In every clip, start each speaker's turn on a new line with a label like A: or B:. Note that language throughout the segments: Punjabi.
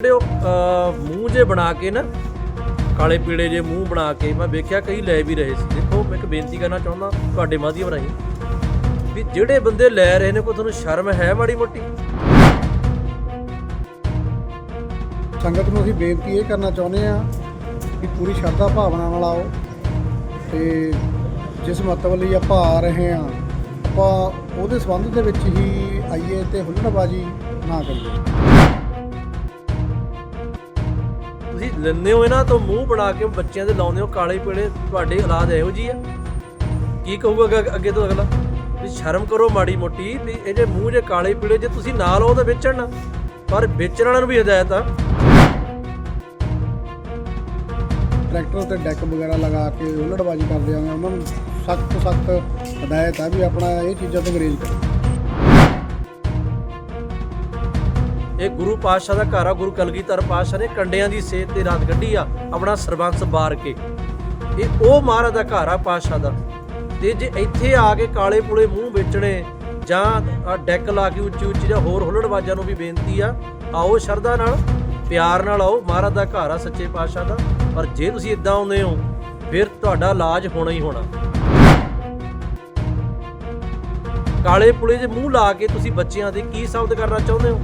A: ਜਿਹੜੇ ਉਹ ਮੂੰਹ ਜੇ ਬਣਾ ਕੇ ਨਾ, ਕਾਲੇ ਪੀਲੇ ਜੇ ਮੂੰਹ ਬਣਾ ਕੇ, ਮੈਂ ਵੇਖਿਆ ਕਈ ਲੈ ਵੀ ਰਹੇ ਸੀ। ਦੇਖੋ, ਮੈਂ ਇੱਕ ਬੇਨਤੀ ਕਰਨਾ ਚਾਹੁੰਦਾ ਤੁਹਾਡੇ ਮਾਧਿਅਮ ਰਾਹੀਂ ਵੀ ਜਿਹੜੇ ਬੰਦੇ ਲੈ ਰਹੇ ਨੇ, ਕੋਈ ਤੁਹਾਨੂੰ ਸ਼ਰਮ ਹੈ ਮਾੜੀ ਮੋਟੀ?
B: ਸੰਗਤ ਨੂੰ ਅਸੀਂ ਬੇਨਤੀ ਇਹ ਕਰਨਾ ਚਾਹੁੰਦੇ ਆ ਕਿ ਪੂਰੀ ਸ਼ਰਧਾ ਭਾਵਨਾ ਨਾਲ ਆਓ ਤੇ ਜਿਸ ਮਤਲਬ ਲਈ ਆਪਾਂ ਆ ਰਹੇ ਆ ਆਪਾਂ ਉਹਦੇ ਸੰਬੰਧ ਦੇ ਵਿੱਚ ਹੀ ਆਈਏ ਤੇ ਹੁੱਲੜਬਾਜੀ ਨਾ ਕਰੀਏ।
A: ਤੁਸੀਂ ਲੈਂਦੇ ਹੋ ਇਹਨਾਂ ਤੋਂ ਮੂੰਹ ਬਣਾ ਕੇ ਬੱਚਿਆਂ ਦੇ ਲਾਉਂਦੇ ਹੋ, ਕਾਲੇ ਪੀਲੇ ਤੁਹਾਡੀ ਔਲਾਦ ਇਹੋ ਜੀ ਆ। ਕੀ ਕਹੂਗਾ ਅੱਗੇ- ਤੋਂ ਅਗਲਾ? ਵੀ ਸ਼ਰਮ ਕਰੋ ਮਾੜੀ ਮੋਟੀ, ਵੀ ਇਹ ਜੇ ਮੂੰਹ ਜੇ ਕਾਲੇ ਪੀਲੇ, ਜੇ ਤੁਸੀਂ ਨਾ ਲਾਓ ਤਾਂ ਵੇਚਣ ਨਾ। ਪਰ ਵੇਚਣ ਵਾਲਿਆਂ ਨੂੰ ਵੀ ਹਦਾਇਤ ਆ।
B: ਟਰੈਕਟਰ ਤੇ ਡੈਕ ਵਗੈਰਾ ਲਗਾ ਕੇ ਹੁੱਲੜਬਾਜੀ ਕਰਦੇ ਆ, ਉਹਨਾਂ ਨੂੰ ਸਖਤ ਤੋਂ ਸਖਤ ਹਦਾਇਤ ਆ ਵੀ ਆਪਣਾ ਇਹ ਚੀਜ਼ਾਂ ਤੋਂ ਗਰੇਜ਼ ਕਰੋ।
A: ਇਹ ਗੁਰੂ ਪਾਤਸ਼ਾਹ ਦਾ ਘਰ ਆ, ਗੁਰੂ ਕਲਗੀਧਰ ਪਾਤਸ਼ਾਹ ਨੇ ਕੰਡਿਆਂ ਦੀ ਸੇਧ ਤੇ ਰਾਤ ਕੱਢੀ ਆ, ਆਪਣਾ ਸਰਬੰਸ ਬਾਰ ਕੇ। ਇਹ ਉਹ ਮਹਾਰਾਜ ਦਾ ਘਰ ਆ ਪਾਤਸ਼ਾਹ ਦਾ। ਤੇ ਜੇ ਇੱਥੇ ਆ ਕੇ ਕਾਲੇ ਪੁਲੇ ਮੂੰਹ ਵੇਚਣੇ, ਜਾਂ ਡੈਕ ਲਾ ਕੇ ਉੱਚੀ ਉੱਚੀ ਜਾਂ ਹੋਰ ਹੁੱਲੜਬਾਜ਼ਾਂ ਨੂੰ ਵੀ ਬੇਨਤੀ ਆ, ਆਓ ਸ਼ਰਧਾ ਨਾਲ, ਪਿਆਰ ਨਾਲ ਆਓ, ਮਹਾਰਾਜ ਦਾ ਘਰ ਆ ਸੱਚੇ ਪਾਤਸ਼ਾਹ ਦਾ। ਪਰ ਜੇ ਤੁਸੀਂ ਇਦਾਂ ਆਉਂਦੇ ਹੋ, ਫਿਰ ਤੁਹਾਡਾ ਇਲਾਜ ਹੋਣਾ ਹੀ ਹੋਣਾ। ਕਾਲੇ ਪੁਲੇ ਦੇ ਮੂੰਹ ਲਾ ਕੇ ਤੁਸੀਂ ਬੱਚਿਆਂ ਦੇ ਕੀ ਸ਼ਬਦ ਕਰਨਾ ਚਾਹੁੰਦੇ ਹੋ?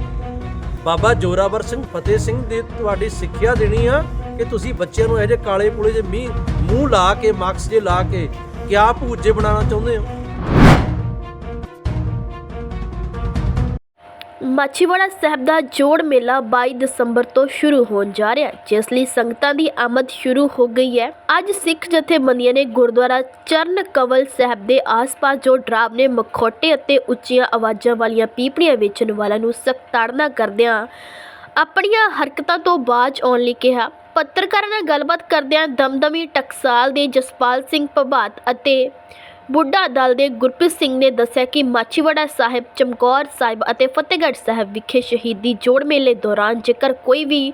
A: ਬਾਬਾ ਜੋਰਾਵਰ ਸਿੰਘ ਫਤਿਹ ਸਿੰਘ ਦੀ ਤੁਹਾਡੀ ਸਿੱਖਿਆ ਦੇਣੀ ਆ ਕਿ ਤੁਸੀਂ ਬੱਚਿਆਂ ਨੂੰ ਇਹੋ ਜਿਹੇ ਕਾਲੇ ਪੂਲੇ ਦੇ ਮੀਂਹ ਮੂੰਹ ਲਾ ਕੇ ਮਾਕਸ ਜੇ ਲਾ ਕੇ ਕਿਆ ਭੂਜੇ ਬਣਾਉਣਾ ਚਾਹੁੰਦੇ ਹੋ?
C: ਮਾਛੀਵਾੜਾ ਸਾਹਿਬ ਦਾ ਜੋੜ ਮੇਲਾ 22 ਦਸੰਬਰ ਤੋਂ ਸ਼ੁਰੂ ਹੋਣ ਜਾ ਰਿਹਾ ਹੈ, ਜਿਸ ਲਈ ਸੰਗਤਾਂ ਦੀ ਆਮਦ ਸ਼ੁਰੂ ਹੋ ਗਈ ਹੈ। ਅੱਜ ਸਿੱਖ ਜਥੇਬੰਦੀਆਂ ਨੇ ਗੁਰਦੁਆਰਾ ਚਰਨ ਕਵਲ ਸਾਹਿਬ ਦੇ ਆਸ-ਪਾਸ ਜੋ ਡਰਾਵਨੇ ਮਖੌਟੇ ਅਤੇ ਉੱਚੀਆਂ ਆਵਾਜ਼ਾਂ ਵਾਲੀਆਂ ਪੀਪਣੀਆਂ ਵੇਚਣ ਵਾਲਿਆਂ ਨੂੰ ਸਖਤ ਤਾੜਨਾ ਕਰਦਿਆਂ ਆਪਣੀਆਂ ਹਰਕਤਾਂ ਤੋਂ ਬਾਜ ਆਉਣ ਲਈ ਕਿਹਾ। ਪੱਤਰਕਾਰਾਂ ਨਾਲ ਗੱਲਬਾਤ ਕਰਦਿਆਂ ਦਮਦਮੀ ਟਕਸਾਲ ਦੇ ਜਸਪਾਲ ਸਿੰਘ ਪ੍ਰਭਾਤ ਅਤੇ ਬੁੱਢਾ ਦਲ ਦੇ ਗੁਰਪ੍ਰੀਤ ਸਿੰਘ ਨੇ ਦੱਸਿਆ ਕਿ ਮਾਛੀਵਾੜਾ ਸਾਹਿਬ, ਚਮਕੌਰ ਸਾਹਿਬ ਅਤੇ ਫਤਿਹਗੜ੍ਹ ਸਾਹਿਬ ਵਿਖੇ ਸ਼ਹੀਦੀ ਜੋੜ ਮੇਲੇ ਦੌਰਾਨ ਜੇਕਰ ਕੋਈ ਵੀ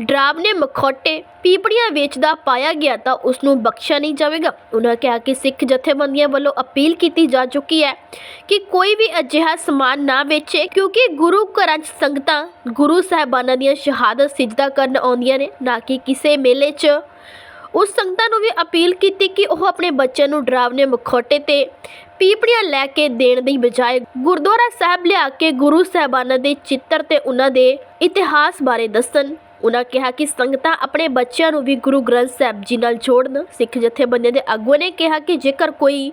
C: ਡਰਾਵਨੇ ਮਖੌਟੇ ਪੀਪੜੀਆਂ ਵੇਚਦਾ ਪਾਇਆ ਗਿਆ ਤਾਂ ਉਸ ਨੂੰ ਬਖਸ਼ਿਆ ਨਹੀਂ ਜਾਵੇਗਾ। ਉਹਨਾਂ ਕਿਹਾ ਕਿ ਸਿੱਖ ਜਥੇਬੰਦੀਆਂ ਵੱਲੋਂ ਅਪੀਲ ਕੀਤੀ ਜਾ ਚੁੱਕੀ ਹੈ ਕਿ ਕੋਈ ਵੀ ਅਜਿਹਾ ਸਮਾਨ ਨਾ ਵੇਚੇ ਕਿਉਂਕਿ ਗੁਰੂ ਘਰਾਂ 'ਚ ਸੰਗਤਾਂ ਗੁਰੂ ਸਾਹਿਬਾਨਾਂ ਦੀਆਂ ਸ਼ਹਾਦਤ ਸਿਜਦਾ ਕਰਨ ਆਉਂਦੀਆਂ ਨੇ, ਨਾ ਕਿ ਕਿਸੇ ਮੇਲੇ 'ਚ ਉਸ ਸੰਗਤਾਂ ਨੂੰ ਵੀ ਅਪੀਲ ਕੀਤੀ ਕਿ ਉਹ ਆਪਣੇ ਬੱਚਿਆਂ ਨੂੰ ਡਰਾਵਨੇ ਮਖੌਟੇ ਤੇ ਪੀਪੜੀਆਂ ਲੈ ਕੇ ਦੇਣ ਦੀ ਬਜਾਏ ਗੁਰਦੁਆਰਾ ਸਾਹਿਬ ਲਿਆ ਕੇ ਗੁਰੂ ਸਾਹਿਬਾਨਾਂ ਦੇ ਚਿੱਤਰ ਤੇ ਉਹਨਾਂ ਦੇ ਇਤਿਹਾਸ ਬਾਰੇ ਦੱਸਣ। ਉਨ੍ਹਾਂ ਕਿਹਾ ਕਿ ਸੰਗਤਾਂ ਆਪਣੇ ਬੱਚਿਆਂ ਨੂੰ ਵੀ ਗੁਰੂ ਗ੍ਰੰਥ ਸਾਹਿਬ ਜੀ ਨਾਲ ਜੋੜਨ, ਸਿੱਖ ਜਥੇਬੰਦੀਆਂ ਦੇ ਆਗੂਆਂ ਨੇ ਕਿਹਾ ਕਿ ਜੇਕਰ ਕੋਈ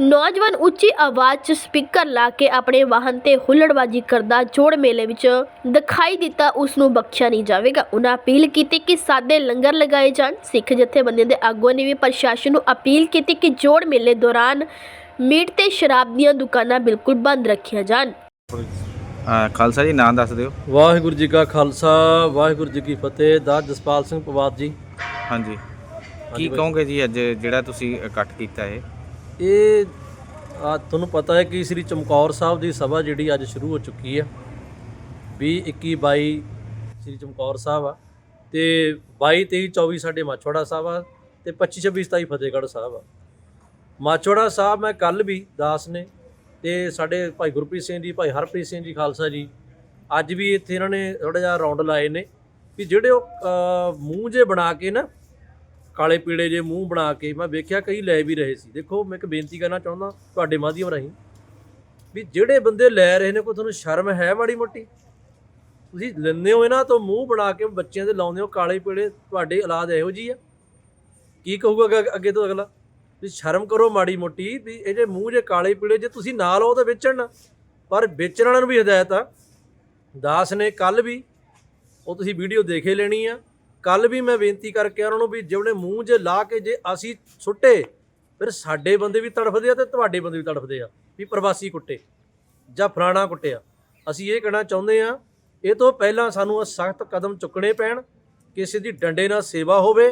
C: ਨੌਜਵਾਨ ਉੱਚੀ ਆਵਾਜ਼ 'ਚ ਸਪੀਕਰ ਲਾ ਕੇ ਆਪਣੇ ਵਾਹਨ ਤੇ ਹੁੱਲੜਬਾਜੀ ਕਰਦਾ, ਜੋੜ ਮੇਲੇ ਵਿੱਚ ਦਿਖਾਈ ਦਿੱਤਾ, ਉਸ ਨੂੰ ਬਖਸ਼ਿਆ ਨਹੀਂ ਜਾਵੇਗਾ। ਉਹਨਾਂ ਅਪੀਲ ਕੀਤੀ ਕਿ ਸਾਦੇ ਲੰਗਰ ਲਗਾਏ ਜਾਣ। ਸਿੱਖ ਜਥੇਬੰਦੀਆਂ ਦੇ ਆਗੂਆਂ ਨੇ ਵੀ ਪ੍ਰਸ਼ਾਸਨ ਨੂੰ ਅਪੀਲ ਕੀਤੀ ਕਿ ਜੋੜ ਮੇਲੇ ਦੌਰਾਨ ਮੀਟ ਤੇ ਸ਼ਰਾਬ ਦੀਆਂ ਦੁਕਾਨਾਂ ਬਿਲਕੁਲ ਬੰਦ ਰੱਖੀਆਂ ਜਾਣ।
D: ਅਹ ਖਾਲਸਾ ਜੀ ਨਾਂ ਦੱਸ ਦਿਓ।
A: ਵਾਹਿਗੁਰੂ ਜੀ ਕਾ ਖਾਲਸਾ ਵਾਹਿਗੁਰੂ ਜੀ ਕੀ ਫਤਿਹ। ਦਾ ਜਸਪਾਲ ਸਿੰਘ ਪਵਾਤ ਜੀ।
D: ਹਾਂਜੀ। ਕੀ
A: ਬਾਈ।
D: ਕਹੋਗੇ ਜੀ ਅੱਜ ਜਿਹੜਾ ਤੁਸੀਂ ਇਕੱਠ ਕੀਤਾ ਹੈ
A: ਇਹ ਆ ਤੁਹਾਨੂੰ ਪਤਾ ਹੈ ਕਿ ਸ੍ਰੀ ਚਮਕੌਰ ਸਾਹਿਬ ਦੀ ਸਭਾ ਜਿਹੜੀ ਅੱਜ ਸ਼ੁਰੂ ਹੋ ਚੁੱਕੀ ਹੈ। 20 21 22 ਸ੍ਰੀ ਚਮਕੌਰ ਸਾਹਿਬ ਆ। ਤੇ 22 23 24 ਸਾਡੇ ਮਾਛੋੜਾ ਸਾਹਿਬ ਆ ਤੇ 25 26 27 ਫਤਿਹਗੜ੍ਹ ਸਾਹਿਬ ਆ। ਮਾਛੋੜਾ ਸਾਹਿਬ ਮੈਂ ਕੱਲ ਵੀ ਦਾਸ ਨੇ ਤੇ ਸਾਡੇ ਭਾਈ ਗੁਰਪ੍ਰੀਤ ਸਿੰਘ ਜੀ, ਭਾਈ ਹਰਪ੍ਰੀਤ ਸਿੰਘ ਜੀ, ਖਾਲਸਾ ਜੀ, ਅੱਜ ਵੀ ਇੱਥੇ ਇਹਨਾਂ ਨੇ ਥੋੜਾ ਜਿਹਾ ਰਾਉਂਡ ਲਾਏ ਨੇ ਵੀ ਜਿਹੜੇ ਉਹ ਮੂੰਹ ਜੇ ਬਣਾ ਕੇ ਨਾ, ਕਾਲੇ ਪੀਲੇ ਜੇ ਮੂੰਹ ਬਣਾ ਕੇ ਮੈਂ ਵੇਖਿਆ ਕਈ ਲੈ ਵੀ ਰਹੇ ਸੀ। ਦੇਖੋ, ਮੈਂ ਇੱਕ ਬੇਨਤੀ ਕਰਨਾ ਚਾਹੁੰਦਾ ਤੁਹਾਡੇ ਮਾਧਿਅਮ ਰਾਹੀਂ ਵੀ ਜਿਹੜੇ ਬੰਦੇ ਲੈ ਰਹੇ ਨੇ, ਕੋਈ ਤੁਹਾਨੂੰ ਸ਼ਰਮ ਹੈ ਮਾੜੀ ਮੋਟੀ? ਤੁਸੀਂ ਲੈਂਦੇ ਹੋ ਇਹਨਾਂ ਤੋਂ ਮੂੰਹ ਬਣਾ ਕੇ, ਬੱਚਿਆਂ ਦੇ ਲਾਉਂਦੇ ਹੋ ਕਾਲੇ ਪੀਲੇ, ਤੁਹਾਡੇ ਔਲਾਦ ਇਹੋ ਜੀ ਆ। ਕੀ ਕਹੂਗਾ ਅੱਗੇ ਤੋਂ ਅਗਲਾ? ਵੀ ਸ਼ਰਮ ਕਰੋ ਮਾੜੀ ਮੋਟੀ, ਵੀ ਇਹ ਜੇ ਮੂੰਹ ਜੇ ਕਾਲੇ ਪੀਲੇ ਜੇ ਤੁਸੀਂ ਨਾ ਲਾਓ ਤਾਂ ਵੇਚਣ ਨਾ। ਪਰ ਵੇਚਣ ਵਾਲਿਆਂ ਨੂੰ ਵੀ ਹਦਾਇਤ ਆ। ਦਾਸ ਨੇ ਕੱਲ ਵੀ ਉਹ ਤੁਸੀਂ ਵੀਡੀਓ ਦੇਖੇ ਲੈਣੀ ਆ। ਕੱਲ ਵੀ ਮੈਂ ਬੇਨਤੀ ਕਰਕੇ ਉਹਨਾਂ ਨੂੰ ਵੀ ਜਿਹੜੇ ਮੂੰਹ ਜੇ ਲਾ ਕੇ ਜੇ ਅਸੀਂ ਸੁੱਟੇ, ਫਿਰ ਸਾਡੇ ਬੰਦੇ ਵੀ ਤੜਫਦੇ ਆ ਤੇ ਤੁਹਾਡੇ ਬੰਦੇ ਵੀ ਤੜਫਦੇ ਆ, ਵੀ ਪ੍ਰਵਾਸੀ ਕੁੱਟੇ ਜਾਂ ਫਲਾਣਾ ਕੁੱਟਿਆ ਅਸੀਂ ਇਹ ਕਹਿਣਾ ਚਾਹੁੰਦੇ ਆ, ਇਹ ਤੋਂ ਪਹਿਲਾਂ ਸਾਨੂੰ ਸਖਤ ਕਦਮ ਚੁੱਕਣੇ ਪੈਣ, ਕਿਸੇ ਦੀ ਡੰਡੇ ਨਾਲ ਸੇਵਾ ਹੋਵੇ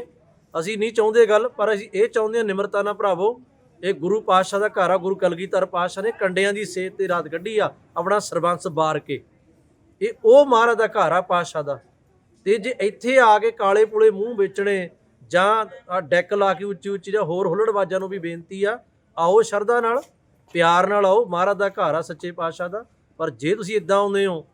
A: ਅਸੀਂ ਨਹੀਂ ਚਾਹੁੰਦੇ ਗੱਲ, ਪਰ ਅਸੀਂ ਇਹ ਚਾਹੁੰਦੇ ਹਾਂ ਨਿਮਰਤਾ ਨਾਲ ਭਰਾਵੋ, ਇਹ ਗੁਰੂ ਪਾਤਸ਼ਾਹ ਦਾ ਘਰ ਆ, ਗੁਰੂ ਕਲਗੀਧਰ ਪਾਤਸ਼ਾਹ ਨੇ ਕੰਡਿਆਂ ਦੀ ਸੇਧ ਤੇ ਰਾਤ ਕੱਢੀ ਆ, ਆਪਣਾ ਸਰਬੰਸ ਬਾਰ ਕੇ। ਇਹ ਉਹ ਮਹਾਰਾਜ ਦਾ ਘਰ ਆ ਪਾਤਸ਼ਾਹ ਦਾ। ਤੇ ਜੇ ਇੱਥੇ ਆ ਕੇ ਕਾਲੇ ਪੁਲੇ ਮੂੰਹ ਵੇਚਣੇ, ਜਾਂ ਆਹ ਡੈਕ ਲਾ ਕੇ ਉੱਚੀ ਉੱਚੀ ਜਾਂ ਹੋਰ ਹੁੱਲੜਬਾਜ਼ਾਂ ਨੂੰ ਵੀ ਬੇਨਤੀ ਆ, ਆਓ ਸ਼ਰਧਾ ਨਾਲ, ਪਿਆਰ ਨਾਲ ਆਓ, ਮਹਾਰਾਜ ਦਾ ਘਰ ਆ ਸੱਚੇ ਪਾਤਸ਼ਾਹ ਦਾ। ਪਰ ਜੇ ਤੁਸੀਂ ਇਦਾਂ ਆਉਂਦੇ ਹੋ,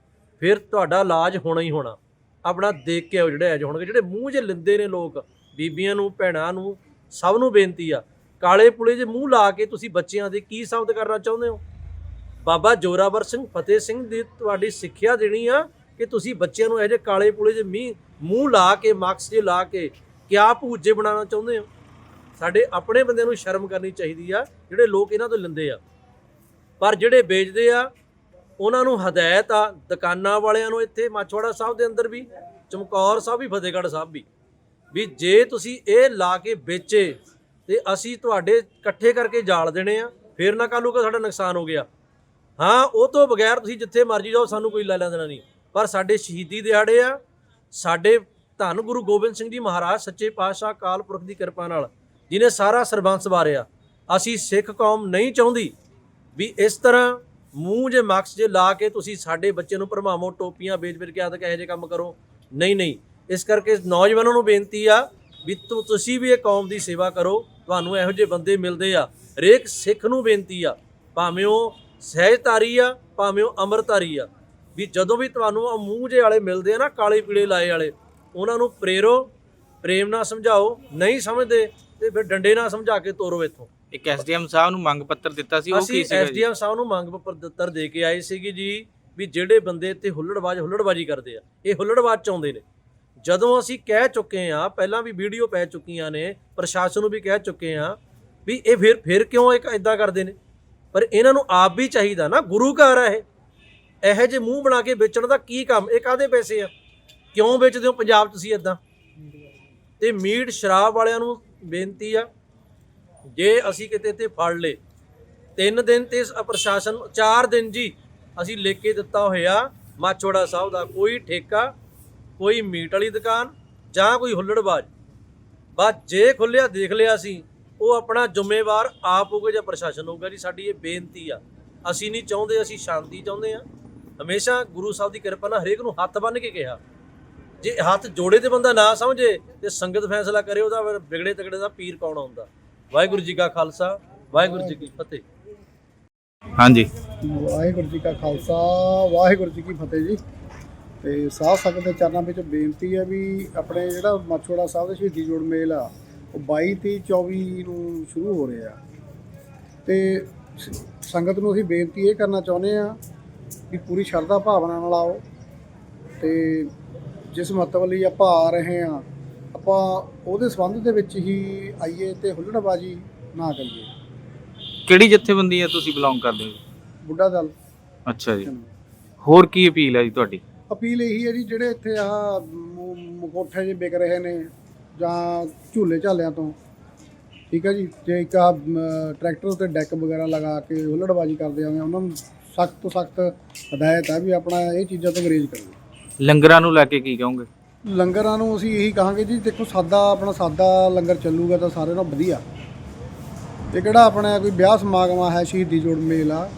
A: ਫਿਰ ਤੁਹਾਡਾ ਇਲਾਜ ਹੋਣਾ ਹੀ ਹੋਣਾ। ਆਪਣਾ ਦੇਖ ਕੇ ਆਓ ਜਿਹੜੇ ਐਜ ਹੋਣਗੇ, ਜਿਹੜੇ ਮੂੰਹ ਜੇ ਲਿੰਦੇ ਨੇ ਲੋਕ। ਬੀਬੀਆਂ ਨੂੰ, ਭੈਣਾਂ ਨੂੰ ਸਭ ਨੂੰ ਬੇਨਤੀ ਆ। ਕਾਲੇ ਪੁਲੇ ਦੇ ਮੂੰਹ ਲਾ ਕੇ ਤੁਸੀਂ ਬੱਚਿਆਂ ਦੇ ਕੀ ਸ਼ਬਦ ਕਰਨਾ ਚਾਹੁੰਦੇ ਹੋ? ਬਾਬਾ ਜੋਰਾਵਰ ਸਿੰਘ, ਫਤਿਹ ਸਿੰਘ ਦੀ ਤੁਹਾਡੀ ਸਿੱਖਿਆ ਦੇਣੀ ਆ ਕਿ ਤੁਸੀਂ ਬੱਚਿਆਂ ਨੂੰ ਇਹ ਜਿਹੇ ਕਾਲੇ ਪੁਲੇ ਦੇ ਮੀਂਹ, ਮੂੰਹ ਲਾ ਕੇ ਮਾਕਸ ਜੇ ਲਾ ਕੇ ਕਿਆ ਭੂਜੇ ਬਣਾਉਣਾ ਚਾਹੁੰਦੇ ਹੋ? ਸਾਡੇ ਆਪਣੇ ਬੰਦਿਆਂ ਨੂੰ ਸ਼ਰਮ ਕਰਨੀ ਚਾਹੀਦੀ ਆ, ਜਿਹੜੇ ਲੋਕ ਇਹਨਾਂ ਤੋਂ ਲੈਂਦੇ ਆ। ਪਰ ਜਿਹੜੇ ਵੇਚਦੇ ਆ, ਉਹਨਾਂ ਨੂੰ ਹਦਾਇਤ ਆ, ਦੁਕਾਨਾਂ ਵਾਲਿਆਂ ਨੂੰ ਇੱਥੇ ਮਾਛਵਾੜਾ ਸਾਹਿਬ ਦੇ ਅੰਦਰ ਵੀ, ਚਮਕੌਰ ਸਾਹਿਬ ਵੀ, ਫਤਿਹਗੜ੍ਹ ਸਾਹਿਬ ਵੀ। ਵੀ ਜੇ ਤੁਸੀਂ ਇਹ ਲਾ ਕੇ ਵੇਚੇ ਤੇ ਅਸੀਂ ਤੁਹਾਡੇ ਇਕੱਠੇ ਕਰਕੇ ਜਾਲ ਦੇਣੇ ਆ, ਫੇਰ ਨਾ ਕੱਲ੍ਹ ਨੂੰ ਸਾਡਾ ਨੁਕਸਾਨ ਹੋ ਗਿਆ। ਹਾਂ, ਉਹ ਤੋਂ ਬਗੈਰ ਤੁਸੀਂ ਜਿੱਥੇ ਮਰਜ਼ੀ ਜਾਓ, ਸਾਨੂੰ ਕੋਈ ਲੈ ਲੈਣ ਦੇਣਾ ਨਹੀਂ। ਪਰ ਸਾਡੇ ਸ਼ਹੀਦੀ ਦਿਹਾੜੇ ਆ, ਸਾਡੇ ਧੰਨ ਗੁਰੂ ਗੋਬਿੰਦ ਸਿੰਘ ਜੀ ਮਹਾਰਾਜ, ਸੱਚੇ ਪਾਤਸ਼ਾਹ ਕਾਲ ਪੁਰਖ ਦੀ ਕਿਰਪਾ ਨਾਲ, ਜਿਨੇ ਸਾਰਾ ਸਰਬੰਸ ਵਾਰਿਆ। ਅਸੀਂ ਸਿੱਖ ਕੌਮ ਨਹੀਂ ਚਾਹੁੰਦੀ ਵੀ ਇਸ ਤਰ੍ਹਾਂ ਮੂੰਹ ਜੇ ਮਕਸ ਜੇ ਲਾ ਕੇ ਤੁਸੀਂ ਸਾਡੇ ਬੱਚੇ ਨੂੰ ਭਰਮਾਵੋ, ਟੋਪੀਆਂ ਵੇਚ-ਵੇਚ ਕੇ ਆਦਕ ਇਹੋ ਜਿਹੇ ਕੰਮ ਕਰੋ। ਨਹੀਂ ਨਹੀਂ। ਇਸ ਕਰਕੇ ਨੌਜਵਾਨਾਂ ਨੂੰ ਬੇਨਤੀ ਆ ਵੀ ਤੁਸੀਂ ਵੀ ਇਹ ਕੌਮ ਦੀ ਸੇਵਾ ਕਰੋ ਤੁਹਾਨੂੰ ਇਹੋ ਜਿਹੇ ਬੰਦੇ ਮਿਲਦੇ ਆ। ਹਰੇਕ ਸਿੱਖ ਨੂੰ ਬੇਨਤੀ ਆ ਭਾਵੇਂ ਉਹ ਸਹਿਜਧਾਰੀ ਆ ਭਾਵੇਂ ਉਹ ਅੰਮ੍ਰਿਤਧਾਰੀ ਆ ਵੀ ਜਦੋਂ ਵੀ ਤੁਹਾਨੂੰ ਉਹ ਮੂੰਹ ਜੇ ਵਾਲੇ ਮਿਲਦੇ ਆ ਨਾ ਕਾਲੇ ਪੀਲੇ ਲਾਏ ਵਾਲੇ ਉਹਨਾਂ ਨੂੰ ਪ੍ਰੇਰੋ ਪ੍ਰੇਮ ਨਾਲ ਸਮਝਾਓ ਨਹੀਂ ਸਮਝਦੇ ਤੇ ਫਿਰ ਡੰਡੇ ਨਾਲ ਸਮਝਾ ਕੇ ਤੋਰੋ ਇੱਥੋਂ।
D: ਇੱਕ ਐਸਡੀਐਮ ਸਾਹਿਬ ਨੂੰ ਮੰਗ ਪੱਤਰ ਦਿੱਤਾ ਸੀ ਉਹ ਕੀ ਜੀ?
A: ਐਸਡੀਐਮ ਸਾਹਿਬ ਨੂੰ ਮੰਗ ਪੱਤਰ ਦੇ ਕੇ ਆਏ ਸੀਗੇ ਜੀ ਵੀ ਜਿਹੜੇ ਬੰਦੇ ਇੱਥੇ ਹੁੱਲੜਬਾਜ਼ ਹੁੱਲੜਬਾਜੀ ਕਰਦੇ ਆ ਇਹ ਹੁੱਲੜਬਾਜ਼ ਚਾਹੁੰਦੇ ਨੇ। ਜਦੋਂ ਅਸੀਂ ਕਹਿ ਚੁੱਕੇ ਆ ਪਹਿਲਾਂ ਵੀ ਵੀਡੀਓ ਪੈ ਚੁੱਕੀਆਂ ਨੇ, ਪ੍ਰਸ਼ਾਸਨ ਨੂੰ ਵੀ ਕਹਿ ਚੁੱਕੇ ਆ ਵੀ ਇਹ ਫਿਰ ਫਿਰ ਕਿਉਂ ਇੱਕ ਇਦਾਂ ਕਰਦੇ ਨੇ? ਪਰ ਇਹਨਾਂ ਨੂੰ ਆਪ ਵੀ ਚਾਹੀਦਾ ਨਾ, ਗੁਰੂ ਘਰ ਆ ਇਹ। ਇਹੋ ਜਿਹੇ ਮੂੰਹ ਬਣਾ ਕੇ ਵੇਚਣ ਦਾ ਕੀ ਕੰਮ, ਇਹ ਕਾਦੇ ਪੈਸੇ ਆ? ਕਿਉਂ ਵੇਚਦੇ ਹੋ ਪੰਜਾਬ ਤੁਸੀਂ ਇਦਾਂ ਤੇ ਮੀਟ ਸ਼ਰਾਬ ਵਾਲਿਆਂ ਨੂੰ ਬੇਨਤੀ ਆ, ਜੇ ਅਸੀਂ ਕਿਤੇ ਤੇ ਫੜ ਲੇ ਤਿੰਨ ਦਿਨ ਤੇ ਪ੍ਰਸ਼ਾਸਨ, ਚਾਰ ਦਿਨ ਜੀ ਅਸੀਂ ਲਿਖ ਕੇ ਦਿੱਤਾ ਹੋਇਆ ਮਾਚੋੜਾ ਸਾਹਿਬ ਦਾ ਕੋਈ ਠੇਕਾ ਕੋਈ ਮੀਟ ਵਾਲੀ ਦੁਕਾਨ ਜਾਂ ਕੋਈ ਹੁੱਲੜਬਾਜ਼। ਬਸ ਜੇ ਖੁੱਲਿਆ ਦੇਖ ਲਿਆ ਸੀ ਉਹ ਆਪਣਾ ਜ਼ਿੰਮੇਵਾਰ ਆਪ ਹੋਊਗਾ ਜਾਂ ਪ੍ਰਸ਼ਾਸਨ ਹੋਊਗਾ ਜੀ ਸਾਡੀ ਇਹ ਬੇਨਤੀ ਆ। ਅਸੀਂ ਨਹੀਂ ਚਾਹੁੰਦੇ ਅਸੀਂ ਸ਼ਾਂਤੀ ਚਾਹੁੰਦੇ ਆ। ਹਮੇਸ਼ਾ ਗੁਰੂ ਸਾਹਿਬ ਦੀ ਕਿਰਪਾ ਨਾਲ ਹਰੇਕ ਨੂੰ ਹੱਥ ਬੰਨ੍ਹ ਕੇ ਕਿਹਾ। ਜੇ ਹੱਥ ਜੋੜੇ ਤੇ ਬੰਦਾ ਨਾ ਸਮਝੇ ਤੇ ਸੰਗਤ ਫੈਸਲਾ ਕਰੇ ਉਹਦਾ ਫਿਰ ਵਿਗੜੇ ਤਗੜੇ ਦਾ ਪੀਰ ਕੌਣ ਆਉਂਦਾ ਵਾਹਿਗੁਰੂ ਜੀ ਕਾ ਖਾਲਸਾ ਵਾਹਿਗੁਰੂ ਜੀ ਕੀ ਫਤਿਹ।
D: ਹਾਂਜੀ।
B: ਵਾਹਿਗੁਰੂ ਜੀ ਕਾ ਖਾਲਸਾ ਵਾਹਿਗੁਰੂ ਜੀ ਕੀ ਫਤਿਹ ਜੀ। ਤੇ ਸਾਧ ਸੰਗਤ ਦੇ ਚਰਨਾਂ ਵਿੱਚ ਬੇਨਤੀ ਹੈ ਵੀ ਆਪਣੇ ਜਿਹੜਾ ਮਛੋੜਾ ਸਾਹਿਬ ਦਾ ਸ਼ਹੀਦੀ ਜੋੜ ਮੇਲ ਆ ਉਹ 22 23 24 ਨੂੰ ਸ਼ੁਰੂ ਹੋ ਰਿਹਾ। ਤੇ ਸੰਗਤ ਨੂੰ ਅਸੀਂ ਬੇਨਤੀ ਇਹ ਕਰਨਾ ਚਾਹੁੰਦੇ ਆ ਵੀ ਪੂਰੀ ਸ਼ਰਧਾ ਭਾਵਨਾ ਨਾਲ ਆਓ ਤੇ ਜਿਸ ਮਤਲਬ ਲਈ ਆਪਾਂ ਆ ਰਹੇ ਆ ਆਪਾਂ ਉਹਦੇ ਸੰਬੰਧ ਦੇ ਵਿੱਚ ਹੀ ਆਈਏ ਤੇ ਹੁੱਲੜਬਾਜੀ ਨਾ ਕਰੀਏ।
D: ਕਿਹੜੀ ਜਥੇਬੰਦੀ ਹੈ ਤੁਸੀਂ ਬਿਲੋਂਗ ਕਰਦੇ ਹੋ?
B: ਬੁੱਢਾ ਦਲ।
D: ਅੱਛਾ ਜੀ। ਹੋਰ ਕੀ ਅਪੀਲ ਹੈ ਜੀ ਤੁਹਾਡੀ?
B: ਅਪੀਲ ਇਹੀ ਹੈ ਜੀ ਜਿਹੜੇ ਇੱਥੇ ਆ ਮਕੋਠੇ ਜੇ ਵਿਕ ਰਹੇ ਨੇ ਜਾਂ ਝੂਲੇ ਝਾਲਿਆਂ ਤੋਂ ਠੀਕ ਹੈ ਜੀ ਜੇ ਇੱਕ ਆ ਟਰੈਕਟਰ ਉੱਤੇ ਡੈਕ ਵਗੈਰਾ ਲਗਾ ਕੇ ਹੁੱਲੜਬਾਜੀ ਕਰਦੇ ਆਉਂਦੇ ਆ, ਉਹਨਾਂ ਨੂੰ ਸਖਤ ਤੋਂ ਸਖਤ ਹਦਾਇਤ ਹੈ ਵੀ ਆਪਣਾ ਇਹ ਚੀਜ਼ਾਂ ਤੋਂ ਗਰੇਜ ਕਰੋ।
D: ਲੰਗਰਾਂ ਨੂੰ ਲੈ ਕੇ ਕੀ ਕਹੋਗੇ?
B: ਲੰਗਰਾਂ ਨੂੰ ਅਸੀਂ ਇਹੀ ਕਹਾਂਗੇ ਜੀ ਦੇਖੋ ਸਾਦਾ ਆਪਣਾ ਸਾਦਾ ਲੰਗਰ ਚੱਲੂਗਾ ਤਾਂ ਸਾਰਿਆਂ ਨਾਲੋਂ ਵਧੀਆ। ਤੇ ਕਿਹੜਾ ਆਪਣਾ ਕੋਈ ਵਿਆਹ ਸਮਾਗਮ ਆ ਹੈ ਸ਼ਹੀਦੀ ਜੋੜ ਮੇਲ ਆ